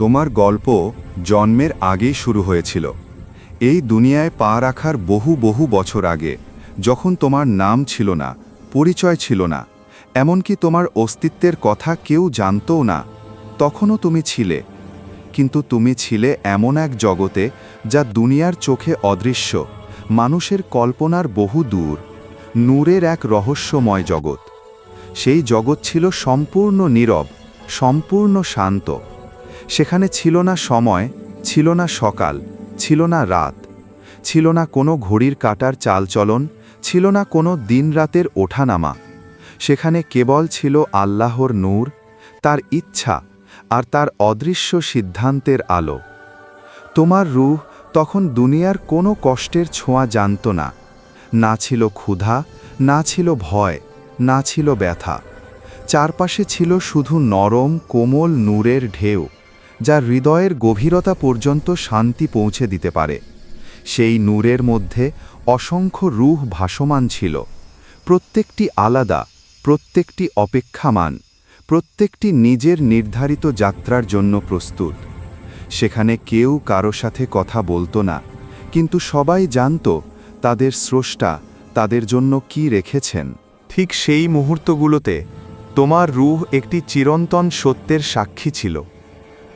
তোমার গল্প জন্মের আগেই শুরু হয়েছিল। এই দুনিয়ায় পা রাখার বহু বহু বছর আগে, যখন তোমার নাম ছিল না, পরিচয় ছিল না, এমনকি তোমার অস্তিত্বের কথা কেউ জানতও না, তখনও তুমি ছিলে। কিন্তু তুমি ছিলে এমন এক জগতে যা দুনিয়ার চোখে অদৃশ্য, মানুষের কল্পনার বহু দূর, নূরের এক রহস্যময় জগৎ। সেই জগৎ ছিল সম্পূর্ণ নীরব, সম্পূর্ণ শান্ত। সেখানে ছিল না সময়, ছিল না সকাল, ছিল না রাত, ছিল না কোনো ঘড়ির কাটার চালচলন, ছিল না কোনো দিনরাতের ওঠানামা। সেখানে কেবল ছিল আল্লাহর নূর, তার ইচ্ছা আর তার অদৃশ্য সিদ্ধান্তের আলো। তোমার রুহ তখন দুনিয়ার কোনো কষ্টের ছোঁয়া জানত না। না ছিল ক্ষুধা, না ছিল ভয়, না ছিল ব্যথা। চারপাশে ছিল শুধু নরম, কোমল নূরের ঢেউ। যা হৃদয়ের গভীরতা পর্যন্ত শান্তি পৌঁছে দিতে পারে। সেই নূরের মধ্যে অসংখ্য রূহ ভাসমান ছিল। প্রত্যেকটি আলাদা, প্রত্যেকটি অপেক্ষামান, প্রত্যেকটি নিজের নির্ধারিত যাত্রার জন্য প্রস্তুত। সেখানে কেউ কারও সাথে কথা বলতো না, কিন্তু সবাই জানত তাদের স্রষ্টা তাদের জন্য কি রেখেছেন। ঠিক সেই মুহূর্তগুলোতে তোমার রুহ একটি চিরন্তন সত্যের সাক্ষী ছিল।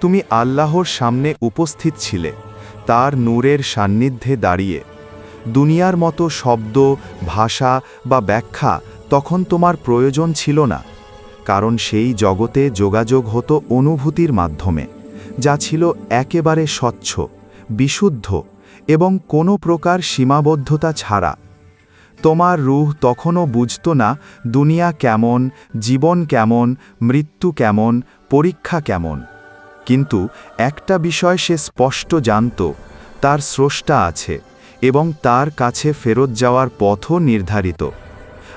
তুমি আল্লাহর সামনে উপস্থিত ছিলে, তার নূরের সান্নিধ্যে দাঁড়িয়ে। দুনিয়ার মতো শব্দ, ভাষা বা ব্যাখ্যা তখন তোমার প্রয়োজন ছিল না, কারণ সেই জগতে যোগাযোগ হতো অনুভূতির মাধ্যমে, যা ছিল একেবারে স্বচ্ছ, বিশুদ্ধ এবং কোনো প্রকার সীমাবদ্ধতা ছাড়া। তোমার রূহ তখনও বুঝত না দুনিয়া কেমন, জীবন কেমন, মৃত্যু কেমন, পরীক্ষা কেমন। কিন্তু একটা বিষয় সে স্পষ্ট জানত, তার স্রষ্টা আছে এবং তার কাছে ফেরত যাওয়ার পথও নির্ধারিত।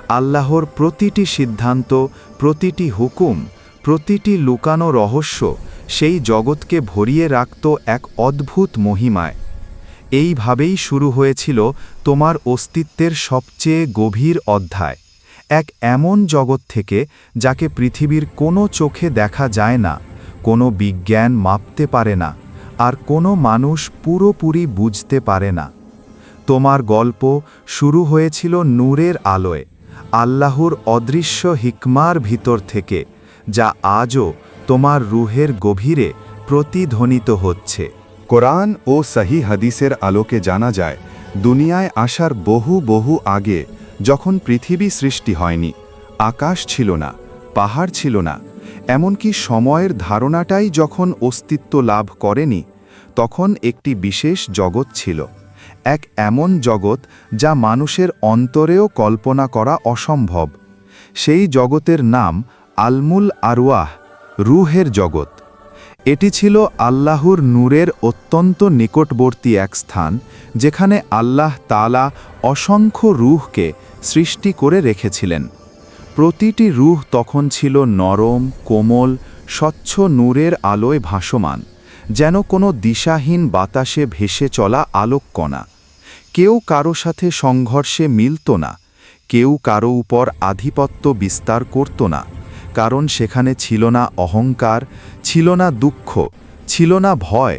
আল্লাহর প্রতিটি সিদ্ধান্ত, প্রতিটি হুকুম, প্রতিটি লুকানো রহস্য সেই জগৎকে ভরিয়ে রাখত এক অদ্ভুত মহিমায়। এইভাবেই শুরু হয়েছিল তোমার অস্তিত্বের সবচেয়ে গভীর অধ্যায়। এক এমন জগৎ থেকে যাকে পৃথিবীর কোনো চোখে দেখা যায় না। কোনো বিজ্ঞান মাপতে পারে না, আর কোনো মানুষ পুরোপুরি বুঝতে পারে না। তোমার গল্প শুরু হয়েছিল নূরের আলোয়, আল্লাহর অদৃশ্য হিকমার ভিতর থেকে, যা আজও তোমার রুহের গভীরে প্রতিধ্বনিত হচ্ছে। কোরআন ও সহি হাদিসের আলোকে জানা যায়, দুনিয়ায় আসার বহু বহু আগে যখন পৃথিবী সৃষ্টি হয়নি, আকাশ ছিল না, পাহাড় ছিল না এমনকি সময়ের ধারণাটাই যখন অস্তিত্ব লাভ করেনি, তখন একটি বিশেষ জগৎ ছিল, এক এমন জগৎ যা মানুষের অন্তরেও কল্পনা করা অসম্ভব। সেই জগতের নাম আলমুল আরওয়াহ, রুহের জগৎ। এটি ছিল আল্লাহর নূরের অত্যন্ত নিকটবর্তী এক স্থান, যেখানে আল্লাহ তালা অসংখ্য রুহকে সৃষ্টি করে রেখেছিলেন। প্রতিটি রুহ তখন ছিল নরম, কোমল, স্বচ্ছ নূরের আলোয় ভাসমান, যেন কোনো দিশাহীন বাতাসে ভেসে চলা আলোককণা। কেউ কারও সাথে সংঘর্ষে মিলত না, কেউ কারও উপর আধিপত্য বিস্তার করত না, কারণ সেখানে ছিল না অহংকার, ছিল না দুঃখ, ছিল না ভয়,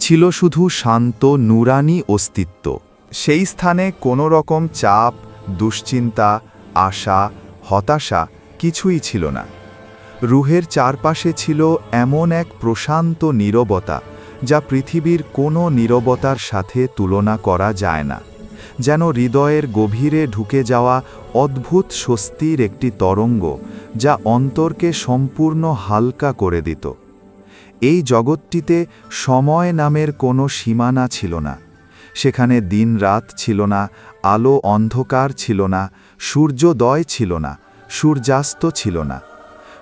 ছিল শুধু শান্ত, নুরানি অস্তিত্ব। সেই স্থানে কোনো রকম চাপ, দুশ্চিন্তা, আশা হতাশা কিছুই ছিল না। রুহের চারপাশে ছিল এমন এক প্রশান্ত নীরবতা যা পৃথিবীর কোনো নীরবতার সাথে তুলনা করা যায় না, যেন হৃদয়ের গভীরে ঢুকে যাওয়া অদ্ভুত স্বস্তির একটি তরঙ্গ যা অন্তরকে সম্পূর্ণ হালকা করে দিত। এই জগৎটিতে সময় নামের কোনো সীমানা ছিল না, সেখানে দিন রাত ছিল না, আলো অন্ধকার ছিল না, সূর্যোদয় ছিল না সূর্যাস্ত ছিল না।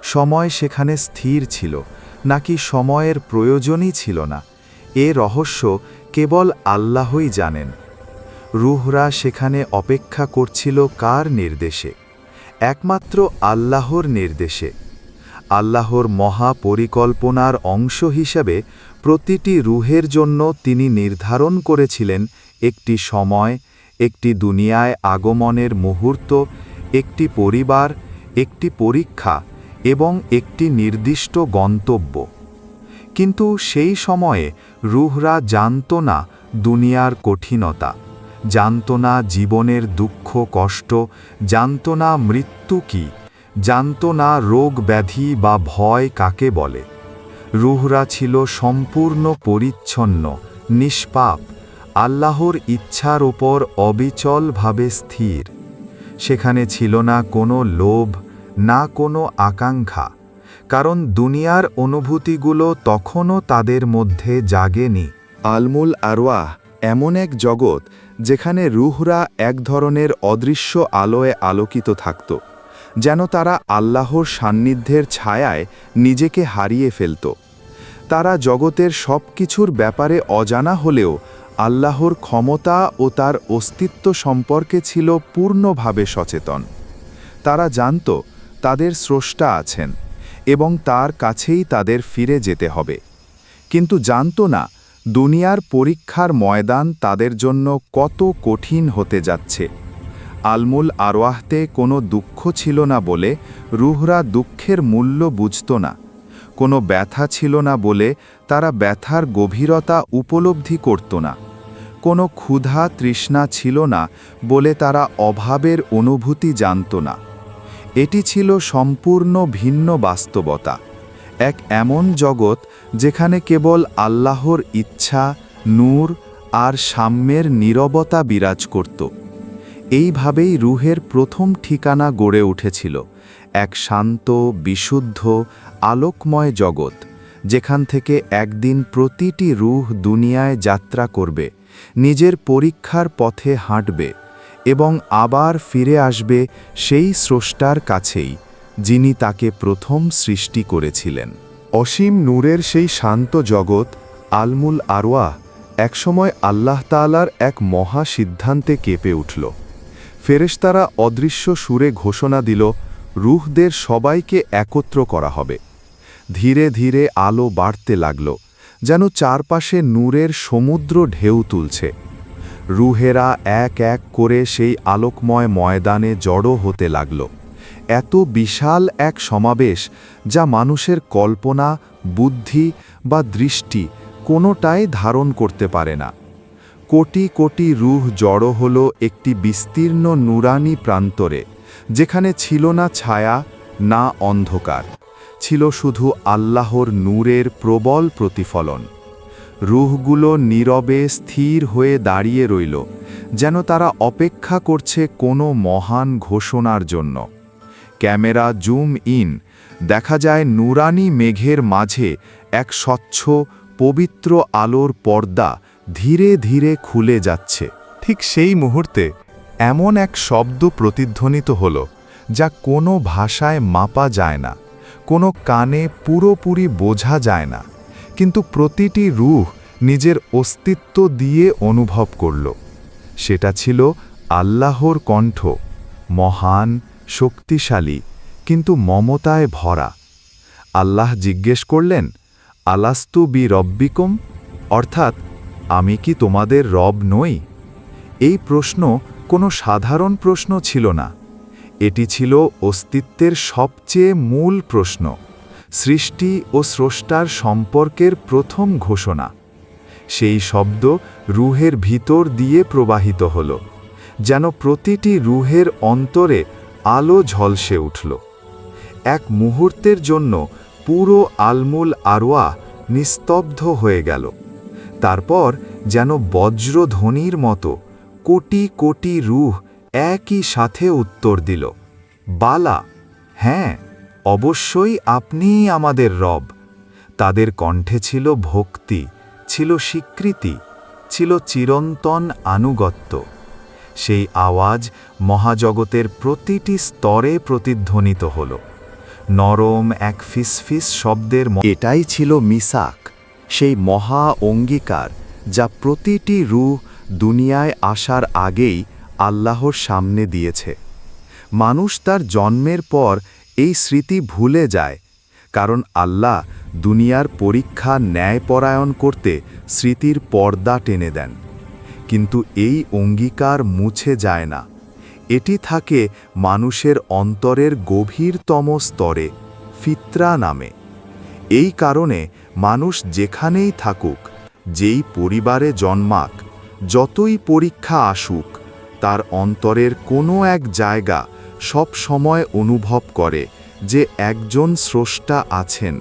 সময় সেখানে স্থির ছিল, নাকি সময়ের প্রয়োজনই ছিল না। এ রহস্য কেবল আল্লাহই জানেন। রুহরা সেখানে অপেক্ষা করছিল কার নির্দেশে? একমাত্র আল্লাহর নির্দেশে। আল্লাহর মহা পরিকল্পনার অংশ হিসাবে প্রতিটি রুহের জন্য তিনি নির্ধারণ করেছিলেন একটি সময়, একটি দুনিয়ায় আগমনের মুহূর্ত একটি পরিবার, একটি পরীক্ষা এবং একটি নির্দিষ্ট গন্তব্য। কিন্তু সেই সময়ে রুহরা জানত না দুনিয়ার কঠিনতা, জানত না জীবনের দুঃখ, কষ্ট, জানত না মৃত্যু কি, জানত না রোগ, ব্যাধি বা ভয় কাকে বলে। রুহরা ছিল সম্পূর্ণ পরিচ্ছন্ন, নিষ্পাপ, আল্লাহর ইচ্ছার ওপর অবিচলভাবে স্থির। সেখানে ছিল না কোনো লোভ, না কোনো আকাঙ্ক্ষা, কারণ দুনিয়ার অনুভূতিগুলো তখনও তাদের মধ্যে জাগেনি। আলমুল আরওয়াহ এমন এক জগৎ যেখানে রুহরা এক ধরনের অদৃশ্য আলোয় আলোকিত থাকত, যেন তারা আল্লাহর সান্নিধ্যের ছায়ায় নিজেকে হারিয়ে ফেলত। তারা জগতের সব কিছুর ব্যাপারে অজানা হলেও আল্লাহর ক্ষমতা ও তার অস্তিত্ব সম্পর্কে ছিল পূর্ণভাবে সচেতন। তারা জানত তাদের স্রষ্টা আছেন এবং তার কাছেই তাদের ফিরে যেতে হবে। কিন্তু জানত না দুনিয়ার পরীক্ষার ময়দান তাদের জন্য কত কঠিন হতে যাচ্ছে। আলমুল আরওয়াহতে কোনো দুঃখ ছিল না বলে রুহরা দুঃখের মূল্য বুঝত না। কোনো ব্যথা ছিল না বলে তারা ব্যথার গভীরতা উপলব্ধি করত না। কোনো ক্ষুধা তৃষ্ণা ছিল না বলে তারা অভাবের অনুভূতি জানত না। এটি ছিল সম্পূর্ণ ভিন্ন বাস্তবতা, এক এমন জগৎ যেখানে কেবল আল্লাহর ইচ্ছা, নূর আর সাম্যের নীরবতা বিরাজ করত। এইভাবেই রুহের প্রথম ঠিকানা গড়ে উঠেছিল, এক শান্ত, বিশুদ্ধ, আলোকময় জগৎ, যেখান থেকে একদিন প্রতিটি রুহ দুনিয়ায় যাত্রা করবে নিজের পরীক্ষার পথে হাঁটবে এবং আবার ফিরে আসবে সেই স্রষ্টার কাছেই, যিনি তাকে প্রথম সৃষ্টি করেছিলেন। অসীম নূরের সেই শান্ত জগৎ, আলমুল আরওয়া একসময় আল্লাহ তালার এক মহা সিদ্ধান্তে কেঁপে উঠল। ফেরেশতারা অদৃশ্য সুরে ঘোষণা দিল, রুহদের সবাইকে একত্র করা হবে। ধীরে ধীরে আলো বাড়তে লাগল। যেন চারপাশে নূরের সমুদ্র ঢেউ তুলছে। রুহেরা এক এক করে সেই আলোকময় ময়দানে জড়ো হতে লাগল। এত বিশাল এক সমাবেশ যা মানুষের কল্পনা, বুদ্ধি বা দৃষ্টি কোনোটাই ধারণ করতে পারে না। কোটি কোটি রুহ জড়ো হল একটি বিস্তীর্ণ নুরানি প্রান্তরে, যেখানে ছিল না ছায়া, না অন্ধকার। ছিল শুধু আল্লাহর নূরের প্রবল প্রতিফলন। রুহগুলো নীরবে স্থির হয়ে দাঁড়িয়ে রইল, যেন তারা অপেক্ষা করছে কোনো মহান ঘোষণার জন্য। ক্যামেরা জুম ইন, দেখা যায় নুরানি মেঘের মাঝে এক স্বচ্ছ, পবিত্র আলোর পর্দা ধীরে ধীরে খুলে যাচ্ছে। ঠিক সেই মুহূর্তে এমন এক শব্দ প্রতিধ্বনিত হল, যা কোনো ভাষায় মাপা যায় না। কোনো কানে পুরোপুরি বোঝা যায় না, কিন্তু প্রতিটি রূহ নিজের অস্তিত্ব দিয়ে অনুভব করল। সেটা ছিল আল্লাহর কণ্ঠ, মহান, শক্তিশালী, কিন্তু মমতায় ভরা। আল্লাহ জিজ্ঞেস করলেন, আলাস্তু বি রব্বিকম? অর্থাৎ, আমি কি তোমাদের রব নই? এই প্রশ্ন কোনো সাধারণ প্রশ্ন ছিল না। এটি ছিল অস্তিত্বের সবচেয়ে মূল প্রশ্ন, সৃষ্টি ও স্রষ্টার সম্পর্কের প্রথম ঘোষণা। সেই শব্দ রুহের ভিতর দিয়ে প্রবাহিত হল, যেন প্রতিটি রুহের অন্তরে আলো ঝলসে উঠল। এক মুহূর্তের জন্য পুরো আলমুল আরোয়া নিস্তব্ধ হয়ে গেল, তারপর যেন বজ্রধ্বনির মতো কোটি কোটি রুহ একই সাথে উত্তর দিল, বালা হ্যাঁ অবশ্যই আপনিই আমাদের রব। তাদের কণ্ঠে ছিল ভক্তি, ছিল স্বীকৃতি, ছিল চিরন্তন আনুগত্য। সেই আওয়াজ মহাজগতের প্রতিটি স্তরে প্রতিধ্বনিত হল। নরম এক ফিসফিস শব্দের এটাই ছিল মিসাক, সেই মহা অঙ্গীকার যা প্রতিটি রূহ দুনিয়ায় আসার আগেই আল্লাহর সামনে দিয়েছে। মানুষ তার জন্মের পর এই স্মৃতি ভুলে যায়, কারণ আল্লাহ দুনিয়ার পরীক্ষা ন্যায়পরায়ণ করতে স্মৃতির পর্দা টেনে দেন। কিন্তু এই অঙ্গীকার মুছে যায় না। এটি থাকে মানুষের অন্তরের গভীরতম স্তরে, ফিত্রা নামে। এই কারণে মানুষ যেখানেই থাকুক, যেই পরিবারে জন্মাক, যতই পরীক্ষা আসুক তার অন্তরের কোনো এক জায়গা সব সময় অনুভব করে যে একজন স্রষ্টা আছেন,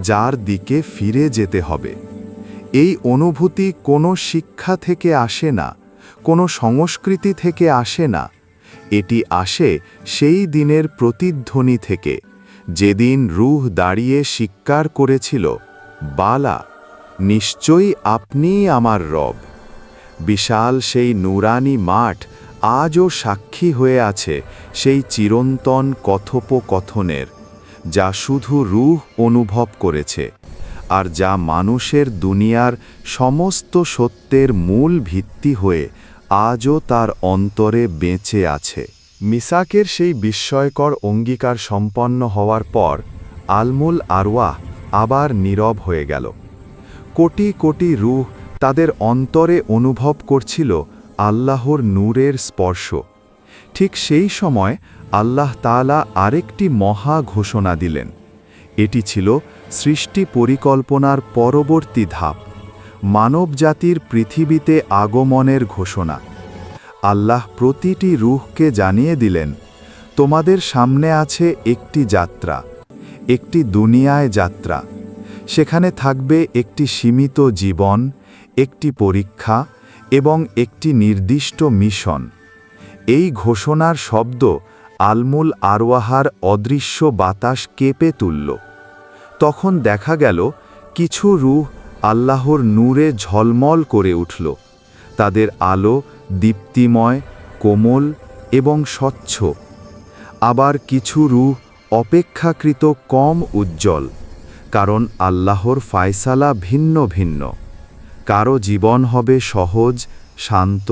যার দিকে ফিরে যেতে হবে। এই অনুভূতি কোনো শিক্ষা থেকে আসে না, কোনো সংস্কৃতি থেকে আসে না। এটি আসে সেই দিনের প্রতিধ্বনি থেকে, যেদিন রুহ দাঁড়িয়ে স্বীকার করেছিল, বালা, নিশ্চয়ই আপনিই আমার রব। বিশাল সেই নুরানি মাঠ আজও সাক্ষী হয়ে আছে সেই চিরন্তন কথোপকথনের, যা শুধু রুহ অনুভব করেছে আর যা মানুষের দুনিয়ার সমস্ত সত্যের মূল ভিত্তি হয়ে আজও তার অন্তরে বেঁচে আছে। মিসাকের সেই বিস্ময়কর অঙ্গীকার সম্পন্ন হওয়ার পর আলমুল আরওয়াহ আবার নীরব হয়ে গেল। কোটি কোটি রূহ তাদের অন্তরে অনুভব করছিল আল্লাহর নূরের স্পর্শ। ঠিক সেই সময় আল্লাহ তাআলা আরেকটি মহা ঘোষণা দিলেন। এটি ছিল সৃষ্টি পরিকল্পনার পরবর্তী ধাপ, মানবজাতির পৃথিবীতে আগমনের ঘোষণা। আল্লাহ প্রতিটি রুহকে জানিয়ে দিলেন, তোমাদের সামনে আছে একটি যাত্রা, একটি দুনিয়ায় যাত্রা। সেখানে থাকবে একটি সীমিত জীবন একটি পরীক্ষা এবং একটি নির্দিষ্ট মিশন। এই ঘোষণার শব্দ আলমুল আরওয়াহার অদৃশ্য বাতাস কেঁপে তুলল। তখন দেখা গেল, কিছু রুহ আল্লাহর নূরে ঝলমল করে উঠল। তাদের আলো দীপ্তিময়, কোমল এবং স্বচ্ছ। আবার কিছু রুহ অপেক্ষাকৃত কম উজ্জ্বল, কারণ আল্লাহর ফায়সালা ভিন্ন ভিন্ন। কারও জীবন হবে সহজ, শান্ত,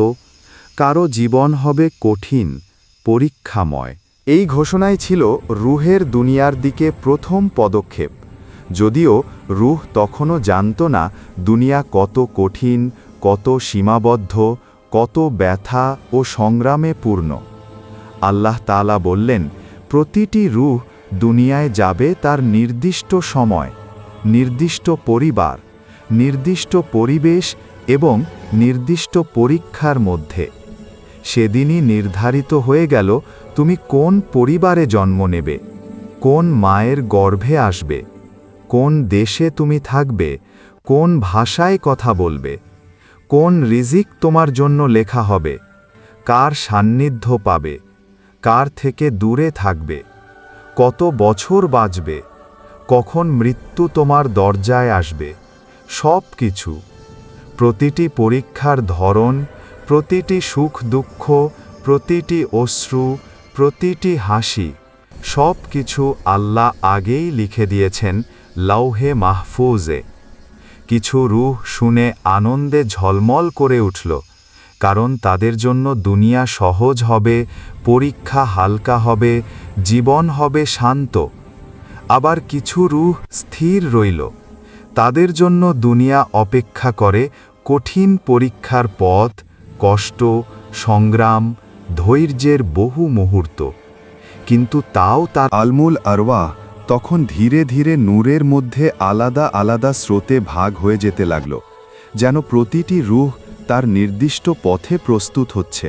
কারও জীবন হবে কঠিন, পরীক্ষাময়। এই ঘোষণাই ছিল রুহের দুনিয়ার দিকে প্রথম পদক্ষেপ। যদিও রুহ তখনও জানত না দুনিয়া কত কঠিন, কত সীমাবদ্ধ, কত ব্যথা ও সংগ্রামে পূর্ণ। আল্লাহ তালা বললেন, প্রতিটি রুহ দুনিয়ায় যাবে তার নির্দিষ্ট সময়, নির্দিষ্ট পরিবার নির্দিষ্ট পরিবেশ এবং নির্দিষ্ট পরীক্ষার মধ্যে। সেদিনই নির্ধারিত হয়ে গেল তুমি কোন পরিবারে জন্ম নেবে, কোন মায়ের গর্ভে আসবে, কোন দেশে তুমি থাকবে, কোন ভাষায় কথা বলবে, কোন রিজিক তোমার জন্য লেখা হবে, কার সান্নিধ্য পাবে, কার থেকে দূরে থাকবে, কত বছর বাঁচবে, কখন মৃত্যু তোমার দরজায় আসবে। সব কিছু প্রতিটি পরীক্ষার ধরন, প্রতিটি সুখ দুঃখ, প্রতিটি অশ্রু, প্রতিটি হাসি সব কিছু আল্লাহ আগেই লিখে দিয়েছেন লাউহে মাহফুজে। কিছু রুহ শুনে আনন্দে ঝলমল করে উঠল, কারণ তাদের জন্য দুনিয়া সহজ হবে, পরীক্ষা হালকা হবে, জীবন হবে শান্ত। আবার কিছু রুহ স্থির রইল। তাদের জন্য দুনিয়া অপেক্ষা করে কঠিন পরীক্ষার পথ, কষ্ট, সংগ্রাম, ধৈর্যের বহু মুহূর্ত। কিন্তু তাও তার আলমুল আরওয়াহ তখন ধীরে ধীরে নূরের মধ্যে আলাদা আলাদা স্রোতে ভাগ হয়ে যেতে লাগল, যেন প্রতিটি রুহ তার নির্দিষ্ট পথে প্রস্তুত হচ্ছে।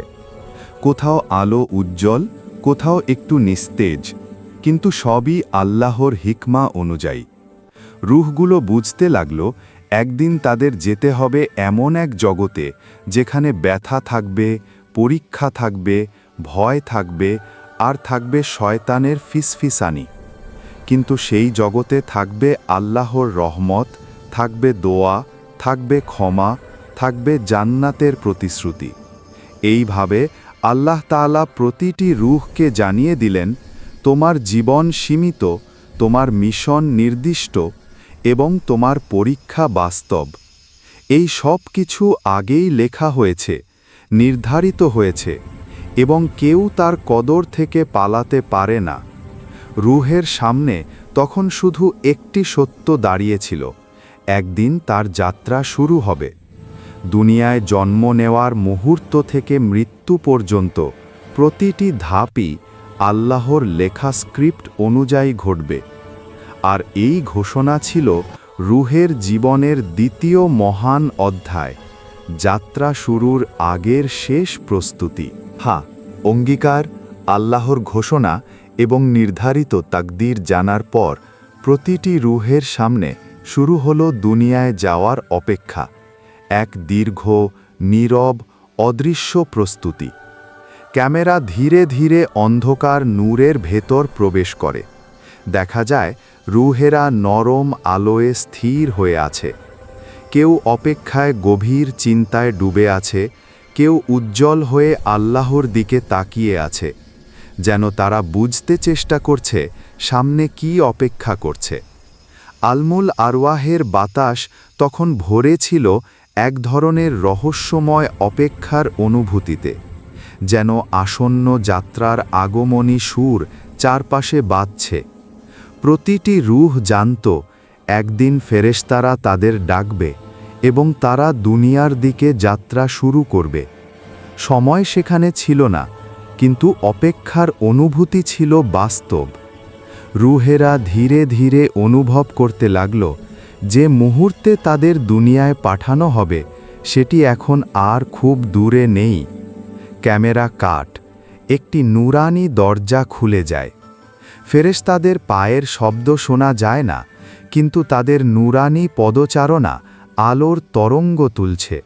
কোথাও আলো উজ্জ্বল, কোথাও একটু নিস্তেজ, কিন্তু সবই আল্লাহর হিকমা অনুযায়ী। রুহগুলো বুঝতে লাগল, একদিন তাদের যেতে হবে এমন এক জগতে, যেখানে ব্যথা থাকবে, পরীক্ষা থাকবে, ভয় থাকবে, আর থাকবে শয়তানের ফিসফিসানি। কিন্তু সেই জগতে থাকবে আল্লাহর রহমত, থাকবে দোয়া, থাকবে ক্ষমা, থাকবে জান্নাতের প্রতিশ্রুতি। এইভাবে আল্লাহ তাআলা প্রতিটি রুহকে জানিয়ে দিলেন, তোমার জীবন সীমিত, তোমার মিশন নির্দিষ্ট এবং তোমার পরীক্ষা বাস্তব। এই সব কিছু আগেই লেখা হয়েছে, নির্ধারিত হয়েছে, এবং কেউ তার কদর থেকে পালাতে পারে না। রুহের সামনে তখন শুধু একটি সত্য দাঁড়িয়েছিল, একদিন তার যাত্রা শুরু হবে। দুনিয়ায় জন্ম নেওয়ার মুহূর্ত থেকে মৃত্যু পর্যন্ত প্রতিটি ধাপই আল্লাহর লেখা স্ক্রিপ্ট অনুযায়ী ঘটবে। আর এই ঘোষণা ছিল রুহের জীবনের দ্বিতীয় মহান অধ্যায়, যাত্রা শুরুর আগের শেষ প্রস্তুতি। হা অঙ্গীকার, আল্লাহর ঘোষণা এবং নির্ধারিত তাকদির জানার পর প্রতিটি রুহের সামনে শুরু হল দুনিয়ায় যাওয়ার অপেক্ষা, এক দীর্ঘ, নীরব, অদৃশ্য প্রস্তুতি। ক্যামেরা ধীরে ধীরে অন্ধকার নূরের ভেতর প্রবেশ করে। দেখা যায় রুহেরা নরম আলোয় স্থির হয়ে আছে। কেউ অপেক্ষায় গভীর চিন্তায় ডুবে আছে, কেউ উজ্জ্বল হয়ে আল্লাহর দিকে তাকিয়ে আছে। যেন তারা বুঝতে চেষ্টা করছে, সামনে কি অপেক্ষা করছে। আলমুল আরওয়াহের বাতাস তখন ভরে ছিল এক ধরনের রহস্যময় অপেক্ষার অনুভূতিতে। যেন আসন্ন যাত্রার আগমনী সুর চারপাশে বাজছে। প্রতিটি রুহ জানত, একদিন ফেরেশতারা তাদের ডাকবে এবং তারা দুনিয়ার দিকে যাত্রা শুরু করবে। সময় সেখানে ছিল না, কিন্তু অপেক্ষার অনুভূতি ছিল বাস্তব। রুহেরা ধীরে ধীরে অনুভব করতে লাগল যে মুহূর্তে তাদের দুনিয়ায় পাঠানো হবে, সেটি এখন আর খুব দূরে নেই। ক্যামেরা কাট, একটি নুরানি দরজা খুলে যায়। ফেরেশতাদের পায়ের শব্দ শোনা যায় না, কিন্তু তাদের নুরানি পদচারণা আলোর তরঙ্গ তুলছে।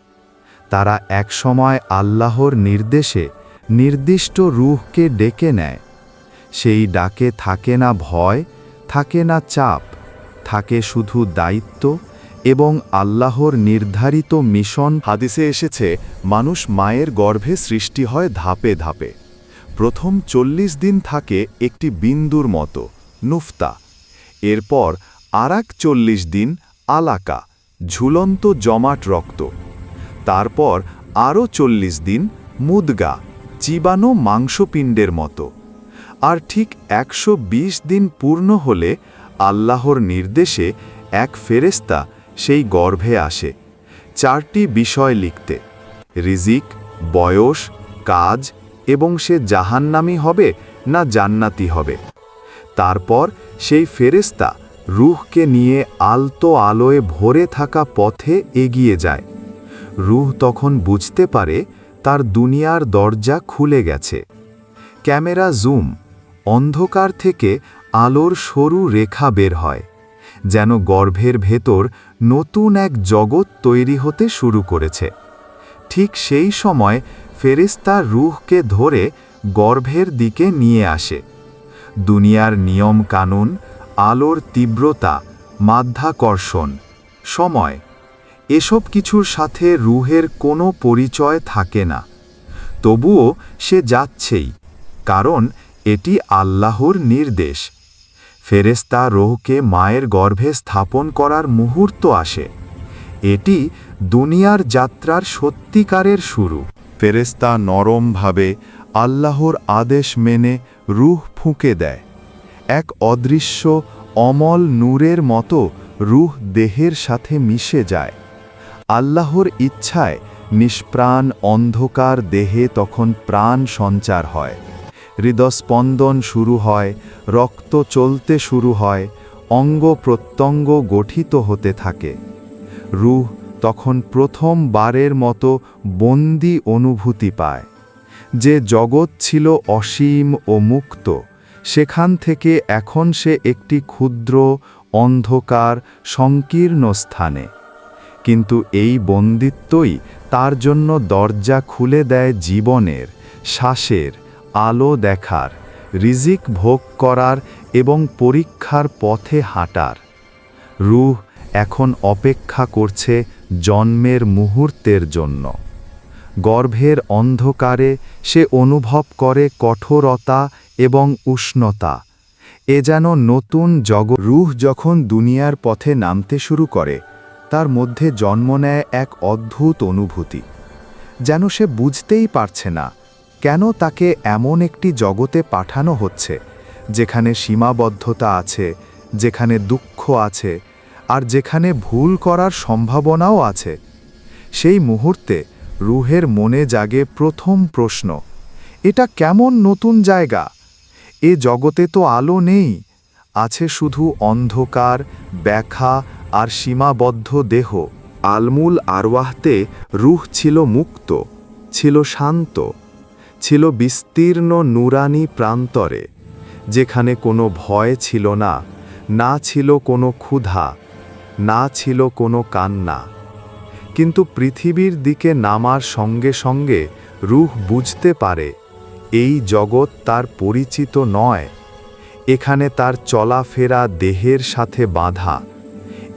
তারা একসময় আল্লাহর নির্দেশে নির্দিষ্ট রুহকে ডেকে নেয়। সেই ডাকে থাকে না ভয়, থাকে না চাপ, থাকে শুধু দায়িত্ব এবং আল্লাহর নির্ধারিত মিশন। হাদিসে এসেছে, মানুষ মায়ের গর্ভে সৃষ্টি হয় ধাপে ধাপে। প্রথম চল্লিশ দিন থাকে একটি বিন্দুর মতো, নুফতা। এরপর আরাক চল্লিশ দিন আলাকা, ঝুলন্ত জমাট রক্ত। তারপর আরও চল্লিশ দিন মুদগা, চিবানো মাংসপিণ্ডের মতো। আর ঠিক একশো বিশ দিন পূর্ণ হলে আল্লাহর নির্দেশে এক ফেরেস্তা সেই গর্ভে আসে। চারটি বিষয় লিখতে। রিজিক, বয়স, কাজ এবং সে জাহান্নামি হবে না জান্নাতি হবে। তারপর সেই ফেরেস্তা রুহকে নিয়ে আলতো আলোয় ভরে থাকা পথে এগিয়ে যায়। রুহ তখন বুঝতে পারে তার দুনিয়ার দরজা খুলে গেছে। ক্যামেরা জুম, অন্ধকার থেকে আলোর সরু রেখা বের হয়, যেন গর্ভের ভেতর নতুন এক জগৎ তৈরি হতে শুরু করেছে। ঠিক সেই সময় ফেরেস্তা রুহকে ধরে গর্ভের দিকে নিয়ে আসে। দুনিয়ার নিয়ম কানুন, আলোর তীব্রতা, মাধ্যাকর্ষণ, সময়, এসব কিছুর সাথে রুহের কোনো পরিচয় থাকে না। তবুও সে যাচ্ছেই, কারণ এটি আল্লাহর নির্দেশ। ফেরেস্তা রোহকে মায়ের গর্ভে স্থাপন করার মুহূর্ত আসে। এটি দুনিয়ার যাত্রার সত্যিকারের শুরু। ফেরেস্তা নরমভাবে আল্লাহর আদেশ মেনে রুহ ফুঁকে দেয়। এক অদৃশ্য, অমল নূরের মতো রুহ দেহের সাথে মিশে যায়। আল্লাহর ইচ্ছায় নিষ্প্রাণ অন্ধকার দেহে তখন প্রাণ সঞ্চার হয়। হৃদস্পন্দন শুরু হয়, রক্ত চলতে শুরু হয়, অঙ্গ প্রত্যঙ্গ গঠিত হতে থাকে। রুহ তখন প্রথম বারের মতো বন্দি অনুভূতি পায়। যে জগৎ ছিল অসীম ও মুক্ত, সেখান থেকে এখন সে একটি ক্ষুদ্র, অন্ধকার, সংকীর্ণ স্থানে। কিন্তু এই বন্দিত্বই তার জন্য দরজা খুলে দেয় জীবনের, শ্বাসের, আলো দেখার, রিজিক ভোগ করার এবং পরীক্ষার পথে হাঁটার। রুহ এখন অপেক্ষা করছে জন্মের মুহূর্তের জন্য। গর্ভের অন্ধকারে সে অনুভব করে কঠোরতা এবং উষ্ণতা। এ যেন নতুন জগ রুহ যখন দুনিয়ার পথে নামতে শুরু করে, তার মধ্যে জন্ম নেয় এক অদ্ভুত অনুভূতি। যেন সে বুঝতেই পারছে না, কেন তাকে এমন একটি জগতে পাঠানো হচ্ছে, যেখানে সীমাবদ্ধতা আছে, যেখানে দুঃখ আছে আর যেখানে ভুল করার সম্ভাবনাও আছে। সেই মুহূর্তে রুহের মনে জাগে প্রথম প্রশ্ন, এটা কেমন নতুন জায়গা? এ জগতে তো আলো নেই, আছে শুধু অন্ধকার, ব্যাখা আর সীমাবদ্ধ দেহ। আলমুল আরওয়াহতে রুহ ছিল মুক্ত, ছিল শান্ত, ছিল বিস্তীর্ণ নুরানি প্রান্তরে, যেখানে কোনো ভয় ছিল না না ছিল কোনো ক্ষুধা। না ছিল কোনো কান্না। কিন্তু পৃথিবীর দিকে নামার সঙ্গে সঙ্গে রুহ বুঝতে পারে, এই জগৎ তার পরিচিত নয়। এখানে তার চলাফেরা দেহের সাথে বাঁধা।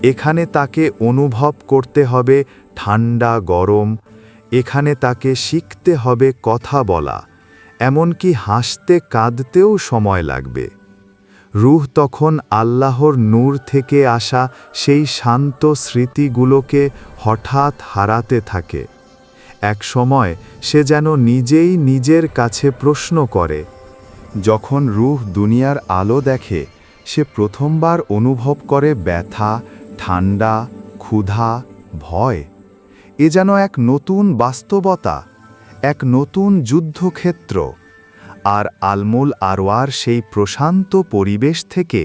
এখানে তাকে অনুভব করতে হবে ঠান্ডা, গরম। এখানে তাকে শিখতে হবে কথা বলা। এমনকি হাসতে কাঁদতেও সময় লাগবে। রুহ তখন আল্লাহর নূর থেকে আসা সেই শান্ত স্মৃতিগুলোকে হঠাৎ হারাতে থাকে। এক সময় সে যেন নিজেই নিজের কাছে প্রশ্ন করে, যখন রুহ দুনিয়ার আলো দেখে, সে প্রথমবার অনুভব করে ব্যথা, ঠান্ডা, ক্ষুধা, ভয়। এ যেন এক নতুন বাস্তবতা, এক নতুন যুদ্ধক্ষেত্র। আর আলমুল আরওয়ার সেই প্রশান্ত পরিবেশ থেকে